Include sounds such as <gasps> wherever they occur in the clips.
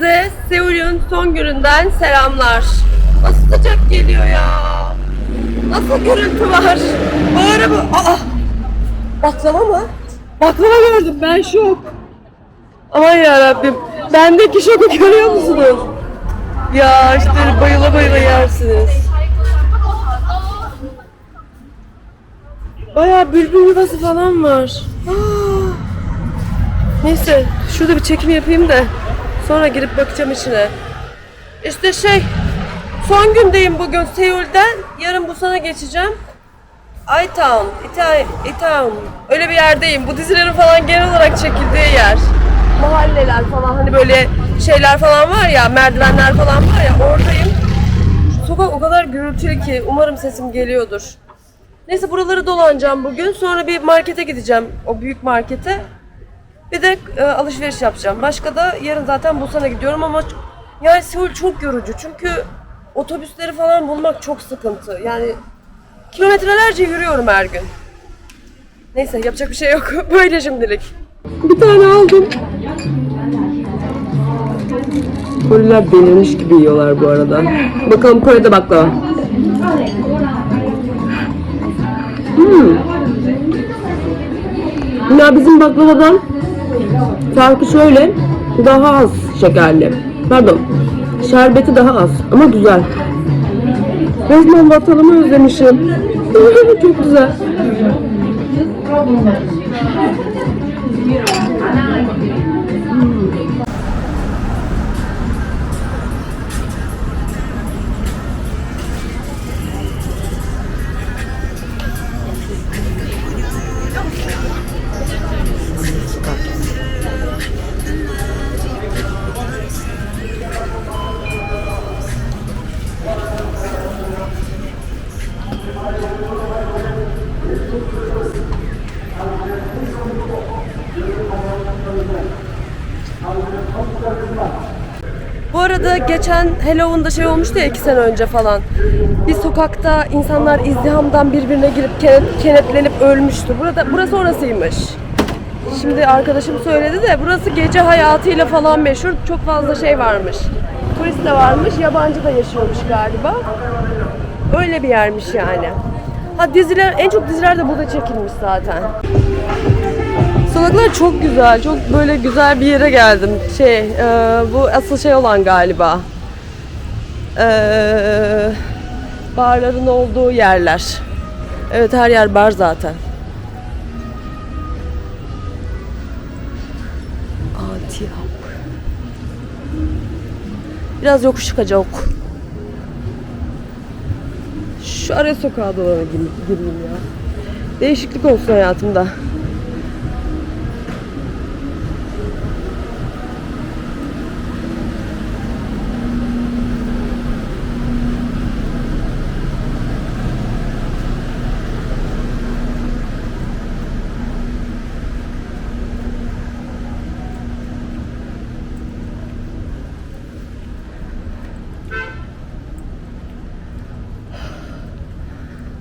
Herkese Seul'ün son gününden selamlar. Nasıl sıcak geliyor ya. Nasıl görüntü var. Bu araba... Aa! Baklava mı? Baklava gördüm ben şok. Aman ya Rabbim. Bendeki şoku görüyor musunuz? Ya işte bayıla bayıla yersiniz. Bayağı bülbül yuvası falan var. Neyse şurada bir çekim yapayım da sonra girip bakacağım içine. İşte şey son gündeyim bugün Seul'den. Yarın Busan'a geçeceğim. Itown, Itown. Öyle bir yerdeyim. Bu dizilerin falan genel olarak çekildiği yer. Mahalleler falan hani böyle şeyler falan var ya, merdivenler falan var ya oradayım. Sokak o kadar gürültülü ki umarım sesim geliyordur. Neyse buraları dolanacağım bugün. Sonra bir markete gideceğim. O büyük markete. Bir de e, alışveriş yapacağım. Başka da yarın zaten Busan'a gidiyorum ama yani Seul çok yorucu. Çünkü otobüsleri falan bulmak çok sıkıntı. Yani kilometrelerce yürüyorum her gün. Neyse yapacak bir şey yok. <laughs> Böyle şimdilik. Bir tane aldım. Koreliler delirmiş gibi yiyorlar bu arada. Bakalım Kore'de baklava. Hmm. Ya bizim baklavadan farkı şöyle daha az şekerli. Pardon. Şerbeti daha az ama güzel. Resmen vatanımı özlemişim. <laughs> Çok güzel. Geçen Halloween'da şey olmuştu ya iki sene önce falan. Bir sokakta insanlar izdihamdan birbirine girip kenet- kenetlenip ölmüştü. Burada burası orasıymış. Şimdi arkadaşım söyledi de burası gece hayatıyla falan meşhur. Çok fazla şey varmış. Turist de varmış, yabancı da yaşıyormuş galiba. Öyle bir yermiş yani. Ha diziler, en çok diziler de burada çekilmiş zaten. Sokaklar çok güzel, çok böyle güzel bir yere geldim. Şey, e, bu asıl şey olan galiba. E, barların olduğu yerler. Evet her yer bar zaten. Antiyok. Biraz yokuş çıkacak. Şu araya sokağa dolana gir- gireyim ya. Değişiklik olsun hayatımda.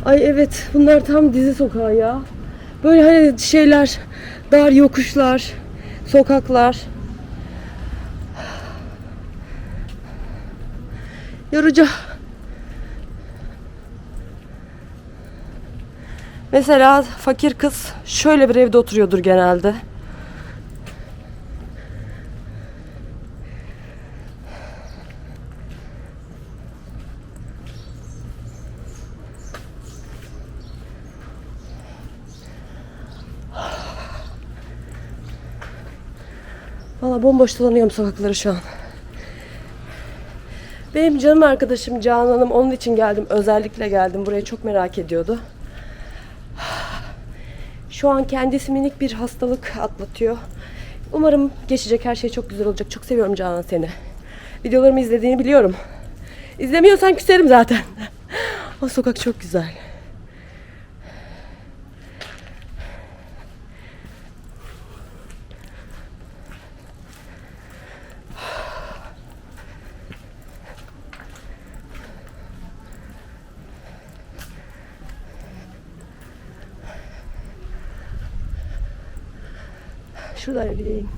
Ay evet bunlar tam dizi sokağı ya. Böyle hani şeyler, dar yokuşlar, sokaklar. Yorucu. Mesela fakir kız şöyle bir evde oturuyordur genelde. Valla bomboş dolanıyorum sokakları şu an. Benim canım arkadaşım Canan Hanım onun için geldim. Özellikle geldim. Buraya çok merak ediyordu. Şu an kendisi minik bir hastalık atlatıyor. Umarım geçecek her şey çok güzel olacak. Çok seviyorum Canan seni. Videolarımı izlediğini biliyorum. İzlemiyorsan küserim zaten. <laughs> o sokak çok güzel. Şuralara gideyim.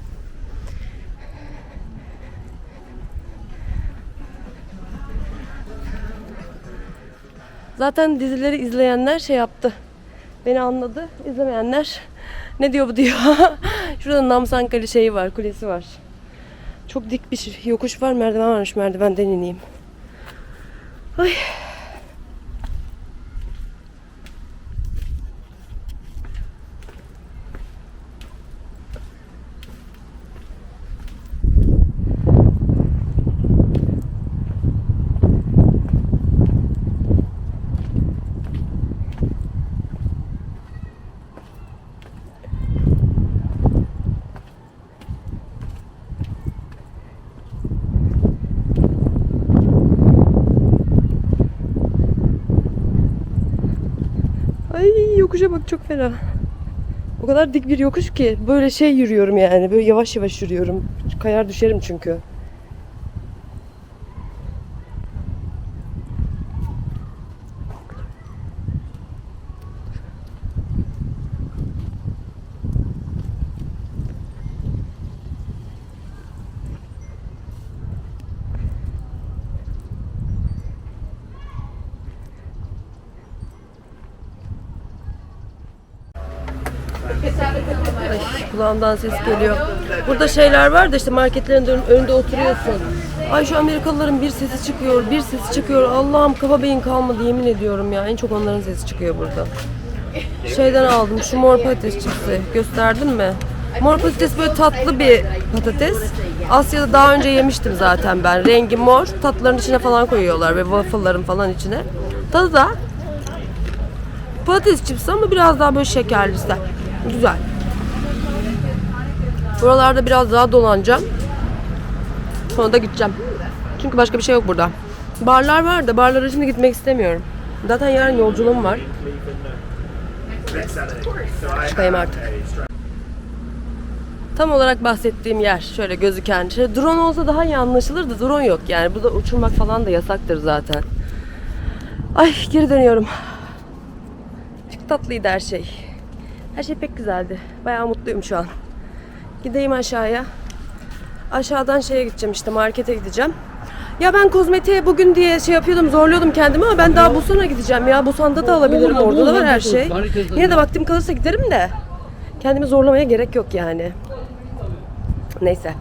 Zaten dizileri izleyenler şey yaptı. Beni anladı. İzlemeyenler ne diyor bu diyor. <laughs> Şurada Namsankali şeyi var, kulesi var. Çok dik bir yokuş var, merdiven varmış. Merdivenden ineyim. Ay. Bak çok fena. O kadar dik bir yokuş ki böyle şey yürüyorum yani. Böyle yavaş yavaş yürüyorum. Kayar düşerim çünkü. Ay, kulağımdan ses geliyor. Burada şeyler var da işte marketlerin ön- önünde oturuyorsun. Ay şu Amerikalıların bir sesi çıkıyor, bir sesi çıkıyor. Allah'ım kafa beyin kalmadı yemin ediyorum ya. En çok onların sesi çıkıyor burada. Şeyden aldım şu mor patates çipsi. Gösterdim mi? Mor patates böyle tatlı bir patates. Asya'da daha önce yemiştim zaten ben. Rengi mor. Tatlıların içine falan koyuyorlar ve waffle'ların falan içine. Tadı da patates çipsi ama biraz daha böyle şekerli işte. Güzel. Buralarda biraz daha dolanacağım. Sonra da gideceğim. Çünkü başka bir şey yok burada. Barlar var da barlara şimdi gitmek istemiyorum. Zaten yarın yolculuğum var. Çıkayım artık. Tam olarak bahsettiğim yer şöyle gözüken. Şöyle drone olsa daha iyi anlaşılır da drone yok yani. Burada uçurmak falan da yasaktır zaten. Ay geri dönüyorum. Çok tatlıydı her şey. Her şey pek güzeldi. Bayağı mutluyum şu an. Gideyim aşağıya. Aşağıdan şeye gideceğim işte markete gideceğim. Ya ben kozmetiğe bugün diye şey yapıyordum zorluyordum kendimi ama ben daha Busan'a gideceğim ya. Busan'da da alabilirim orada da var her şey. Yine de vaktim kalırsa giderim de. Kendimi zorlamaya gerek yok yani. Neyse.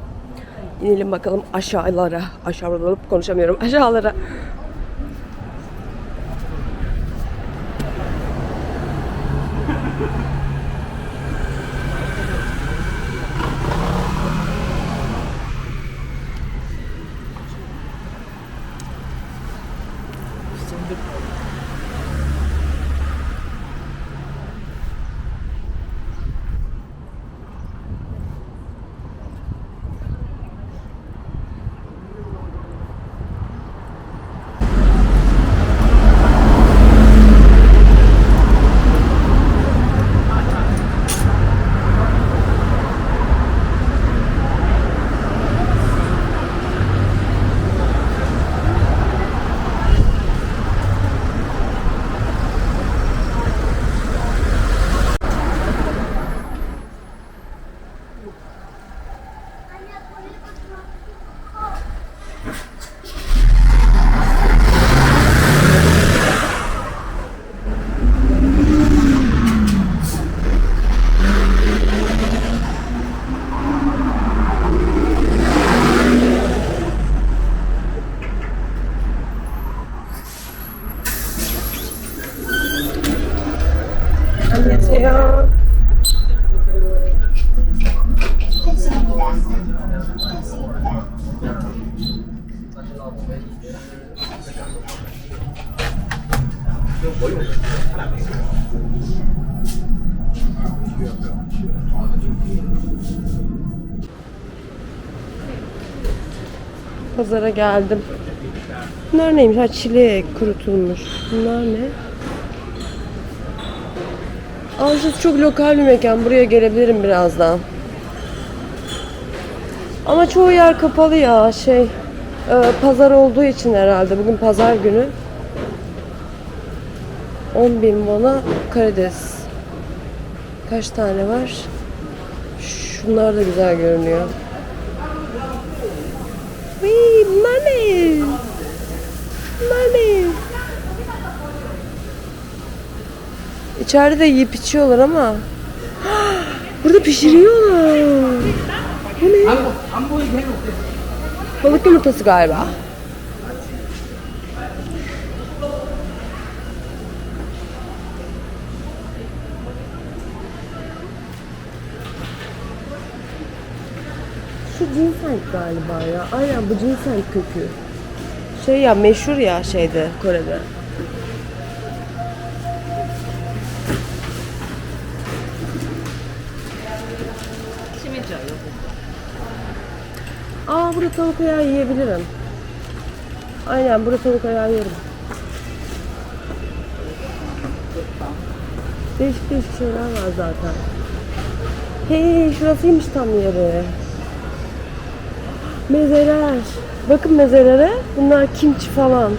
İnelim bakalım aşağılara. Aşağılara konuşamıyorum. Aşağılara. Ya. Pazara geldim. Bunlar neymiş? Ha çilek kurutulmuş. Bunlar ne? Şurası çok lokal bir mekan. Buraya gelebilirim birazdan. Ama çoğu yer kapalı ya. Şey, e, pazar olduğu için herhalde. Bugün pazar günü. 10 bin won'a karides. Kaç tane var? Şunlar da güzel görünüyor. Wee? Bunlar ne? İçeride de yiyip içiyorlar ama. <gasps> Burada pişiriyorlar. Bu ne? Balık yumurtası galiba. Şu ginseng galiba ya. Aynen bu ginseng kökü. Şey ya meşhur ya şeyde Kore'de. Aa burada tavuk ayağı yiyebilirim. Aynen burada tavuk ayağı yerim. Değişik değişik şeyler var zaten. Hey şurasıymış tam yeri. Mezeler. Bakın mezelere. Bunlar kimçi falan.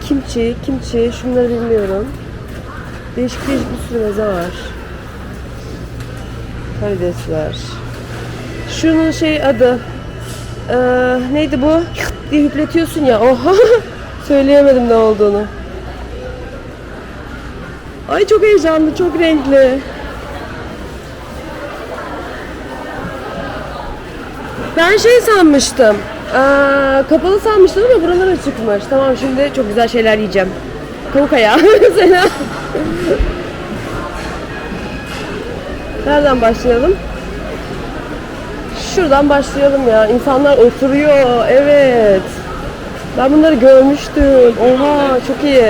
Kimçi, kimçi. Şunları bilmiyorum. Değişik değişik bir sürü meze var. Karidesler. Şunun şey adı. Ee, neydi bu? diye hüpletiyorsun ya. Oha. <laughs> Söyleyemedim ne olduğunu. Ay çok heyecanlı, çok renkli. Ben şey sanmıştım. Aa, kapalı sanmıştım ama buralara çıkmış. Tamam şimdi çok güzel şeyler yiyeceğim. Tavuk ayağı <laughs> mesela. Nereden başlayalım? Şuradan başlayalım ya. İnsanlar oturuyor. Evet. Ben bunları görmüştüm. Oha çok iyi.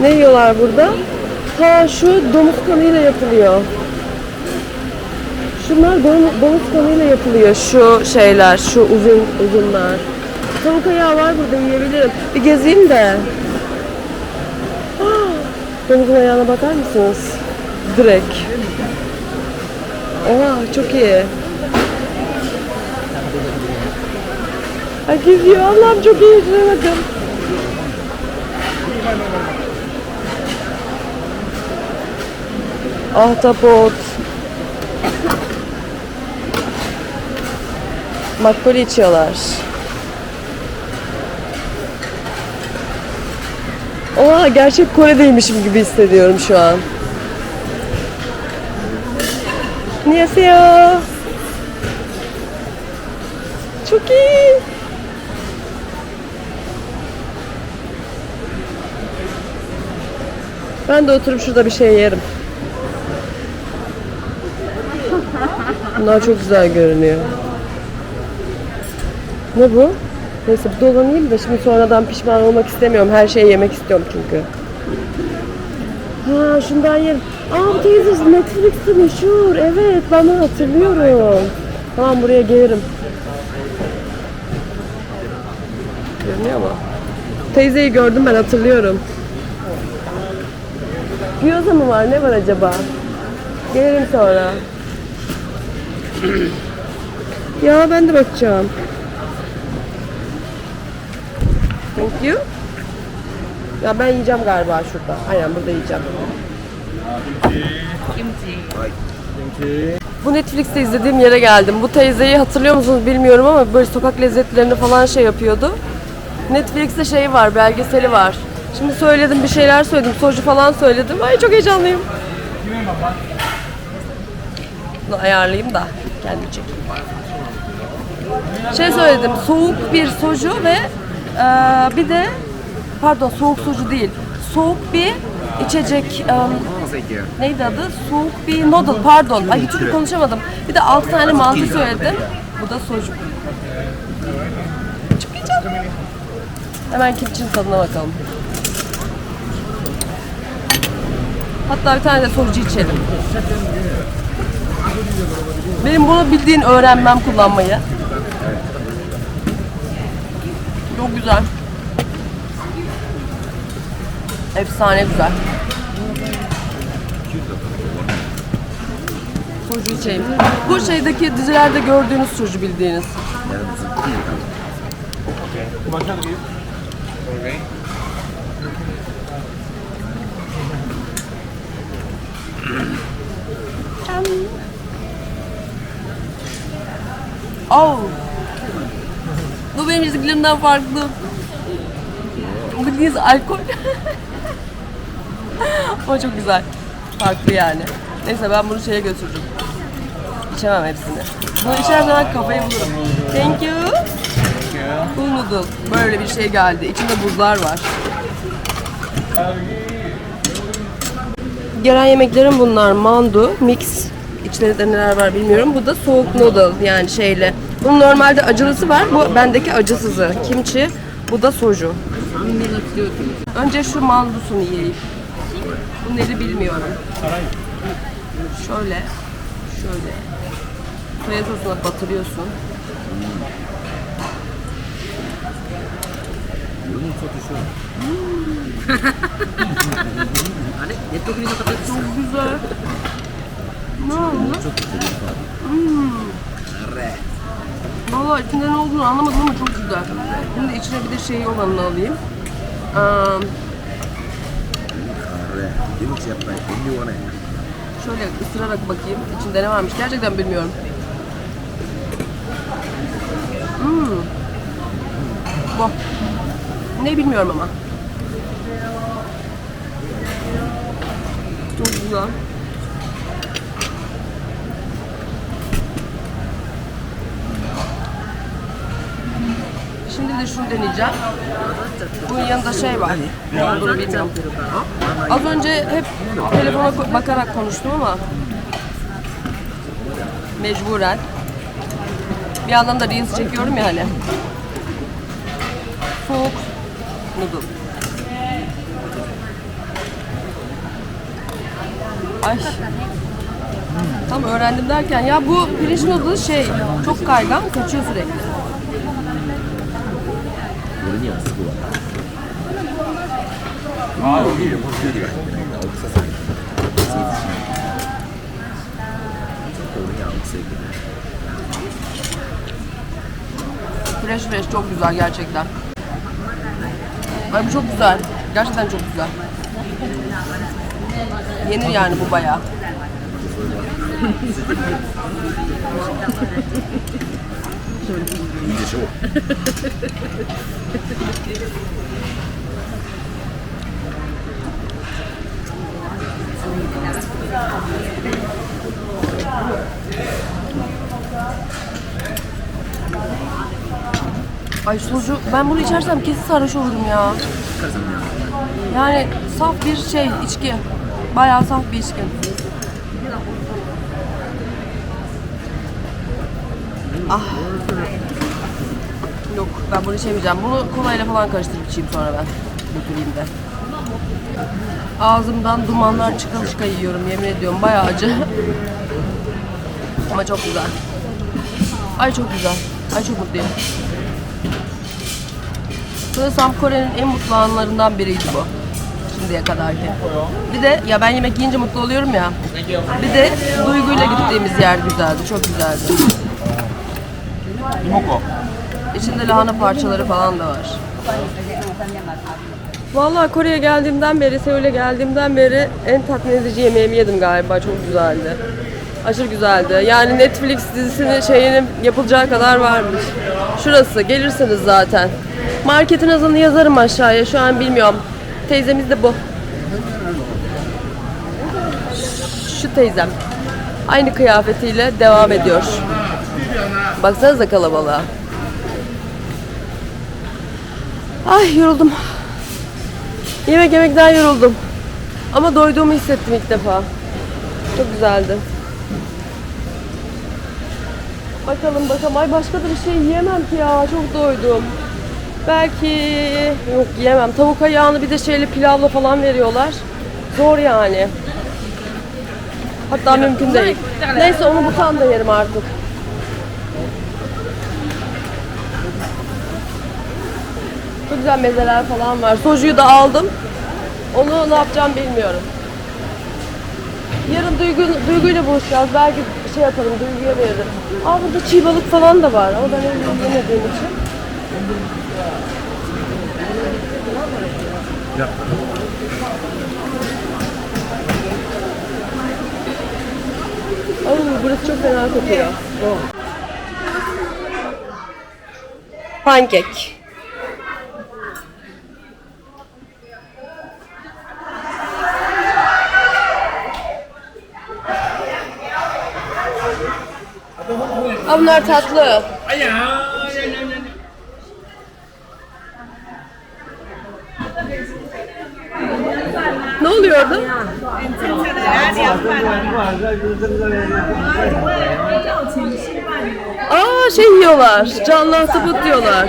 Ne yiyorlar burada? Ha şu domuz kanıyla yapılıyor. Şunlar dom- domuz kanıyla yapılıyor şu şeyler, şu uzun uzunlar. Tavuk ayağı var burada yiyebilirim. Bir gezeyim de. <gasps> Domuzun ayağına bakar mısınız? Direkt. Oha çok iyi. Ay geziyor Allah'ım çok iyi. Şuna bakın. Ahtapot. Makbule içiyorlar. Oha gerçek Kore'deymişim gibi hissediyorum şu an. Annyeonghaseyo. Çok iyi. Ben de oturup şurada bir şey yerim. Bunlar çok güzel görünüyor. Ne bu? Neyse bir dolanayım da şimdi sonradan pişman olmak istemiyorum. Her şeyi yemek istiyorum çünkü. Ha şundan yerim. Aa bu teyze Netflix'te meşhur. Evet ben bunu hatırlıyorum. Tamam buraya gelirim. Görünüyor mu? Teyzeyi gördüm ben hatırlıyorum. Gyoza mı var? Ne var acaba? Gelirim sonra. <clears throat> ya ben de bakacağım. Thank you. Ya ben yiyeceğim galiba şurada. Aynen burada yiyeceğim. Bu Netflix'te izlediğim yere geldim. Bu teyzeyi hatırlıyor musunuz bilmiyorum ama böyle sokak lezzetlerini falan şey yapıyordu. Netflix'te şey var, belgeseli var. Şimdi söyledim bir şeyler söyledim, soju falan söyledim. Ay çok heyecanlıyım. Bunu ayarlayayım da kendi çekeyim. Şey söyledim, soğuk bir soju ve eee, bir de pardon soğuk soju değil, soğuk bir içecek eee, neydi adı? Soğuk bir noodle pardon. Ay hiç konuşamadım. Bir de 6 tane mantı söyledim. Bu da. Çok heyecanlı. Hemen kimçinin tadına bakalım. Hatta bir tane de sorucu içelim. Benim bunu bildiğin öğrenmem kullanmayı. Çok güzel. Efsane güzel. İçeyim. Bu şeydeki dizilerde gördüğünüz soju bildiğiniz. Oh. Bu benim çizgilerimden farklı. Bildiğiniz alkol. <laughs> Ama çok güzel. Farklı yani. Neyse ben bunu şeye götürürüm. İçemem hepsini. Bunu içersem ben kafayı bulurum. Thank you. Cool noodle. Böyle bir şey geldi. İçinde buzlar var. Gelen yemeklerim bunlar. Mandu, mix. İçlerinde neler var bilmiyorum. Bu da soğuk noodle yani şeyle. Bunun normalde acılısı var. Bu bendeki acısızı. Kimchi. Bu da soju. Önce şu mandusunu yiyeyim. Bu neli bilmiyorum. Şöyle. Şöyle. Soya sosuna batırıyorsun. Çok güzel. <laughs> Ne oldu? Hmm. Valla içinde ne olduğunu anlamadım ama çok güzel. Şimdi içine bir de şey olanını alayım. Ee, şöyle ısırarak bakayım. İçinde ne varmış gerçekten bilmiyorum. Hmm. Bu. Ne bilmiyorum ama. Çok güzel. Şimdi de şunu deneyeceğim. Bunun yanında şey var. Ne olduğunu bilmiyorum. Az önce hep telefona bakarak konuştum ama mecburen. Bir yandan da reels çekiyorum ya hani. Soğuk noodle. Ay. Tam öğrendim derken ya bu pirinç noodle şey çok kaygan kaçıyor sürekli. 俺にはすごいああお昼もキュウリが入ってないから奥ささんについてしまうちょっと俺には青臭いけど Fresh fresh çok güzel gerçekten. Ay bu çok güzel. Gerçekten çok güzel. Yenir yani bu bayağı. <laughs> Sorry. Ay soju, ben bunu içersem kesin sarhoş olurum ya. Yani saf bir şey, içki. Bayağı saf bir içki. Ah. Yok ben bunu içemeyeceğim. Bunu kolayla falan karıştırıp içeyim sonra ben. Götüreyim de. Ağzımdan dumanlar çıka çıka yiyorum yemin ediyorum. Bayağı acı. Ama çok güzel. Ay çok güzel. Ay çok mutluyum. Sanırsam Kore'nin en mutlu anlarından biriydi bu. Şimdiye kadarki. Bir de ya ben yemek yiyince mutlu oluyorum ya. Bir de duyguyla gittiğimiz yer güzeldi. Çok güzeldi. İçinde lahana parçaları falan da var. Vallahi Kore'ye geldiğimden beri, Seul'e geldiğimden beri en tatmin edici yemeğimi yedim galiba. Çok güzeldi. Aşırı güzeldi. Yani Netflix dizisinin şeyinin yapılacağı kadar varmış. Şurası. Gelirsiniz zaten. Marketin adını yazarım aşağıya. Şu an bilmiyorum. Teyzemiz de bu. Şu teyzem. Aynı kıyafetiyle devam ediyor. Baksanıza kalabalığa. Ay yoruldum. Yemek yemekten yoruldum. Ama doyduğumu hissettim ilk defa. Çok güzeldi. Bakalım bakalım. Ay başka da bir şey yiyemem ki ya. Çok doydum. Belki yok yiyemem. Tavuk ayağını bir de şeyle pilavla falan veriyorlar. Zor yani. Hatta mümkün değil. Neyse onu bu da yerim artık. Güzel mezeler falan var. Sojuyu da aldım. Onu ne yapacağım bilmiyorum. Yarın Duygu, Duygu'yla buluşacağız. Belki şey yaparım, Duygu'ya veririm. Aa burada çiğ balık falan da var. Ama ben öyle yemediğim için. Ay burası çok fena kokuyor. Pankek. Aa, bunlar tatlı. Ne oluyor orada? Aa şey yiyorlar. Canlı ahtapot diyorlar.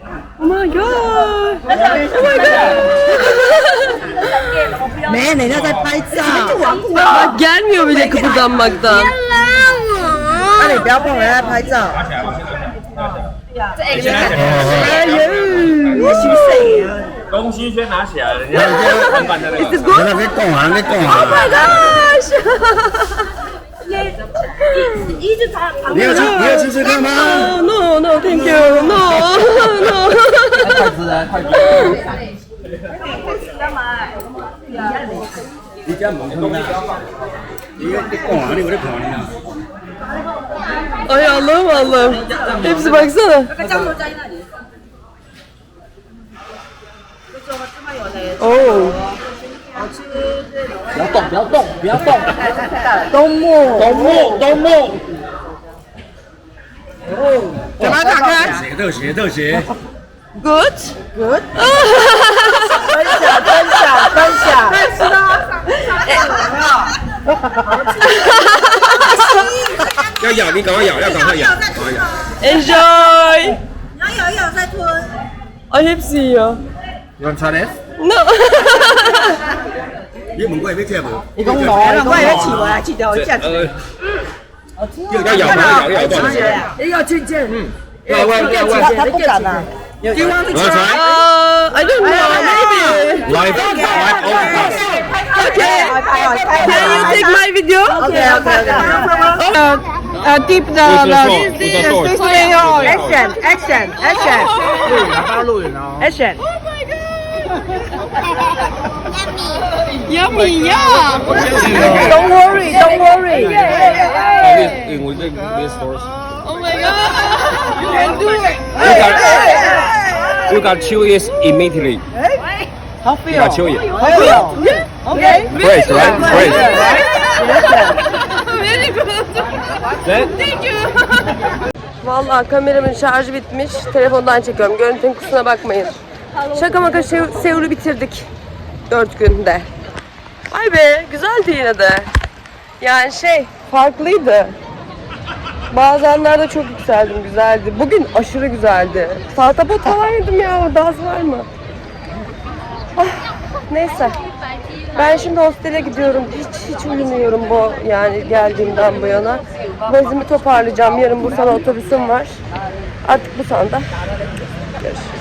Oh my god！Oh my god！没，人家在拍照。妈呀，你有没得可不干嘛的？别拉我！那你不要碰人家拍照。哎呀！我心碎呀！东西先拿起来，人家老板在那。别动啊！别动啊！Oh my god！哈哈哈哈哈！你你就在旁边。你要你要吃吃看吗？No no thank you no。你家门口呢？你在讲啊，你我在看你啊。 Ay Allah'ım Allah'ım. Hepsi baksana. Oh. 不要动，不要动，不要动。东木，东木，东木。哦，嘴巴打开。血特血特血。 Good. Good。分享，分享，分享。要咬，你赶快咬，要赶快咬，赶快咬。 Enjoy. 然后咬一咬再吞。 Ay hepsi yiyor. You want try this？ No. <laughs> 你问过要吃无？你讲我，你讲我起我来，起掉一下子。呃，要咬吗？咬要咬断。要渐渐。嗯。要问要问。他不敢啊。 Do you want to try? Uh, I don't know. Maybe. Live, live podcast. Okay. Can you take my video? Okay. Okay. okay. Uh, uh, tip the the this thing on. Action! Action! Action! Action! Oh yummy, yummy yeah. Don't worry, don't worry. Yeah, yeah, yeah. This, this, this, this, this, this, this, this, Oh my god. You can do it. You got you got chew it immediately. How You got chew it. How feel? Okay. Fresh, right? Fresh. Very good. Thank you. Vallahi kameramın şarjı bitmiş. Telefondan çekiyorum. Görüntünün kusura bakmayın. Şaka maka Seul- Seul'ü bitirdik. Dört günde. Vay be güzeldi yine de. Yani şey farklıydı. Bazenlerde çok yükseldim güzeldi. Bugün aşırı güzeldi. Saltapot falan ya. Daha az var mı? Ah, neyse. Ben şimdi hostele gidiyorum. Hiç hiç uyumuyorum bu yani geldiğimden bu yana. Valizimi toparlayacağım. Yarın Bursa'da otobüsüm var. Artık Busan'da görüşürüz.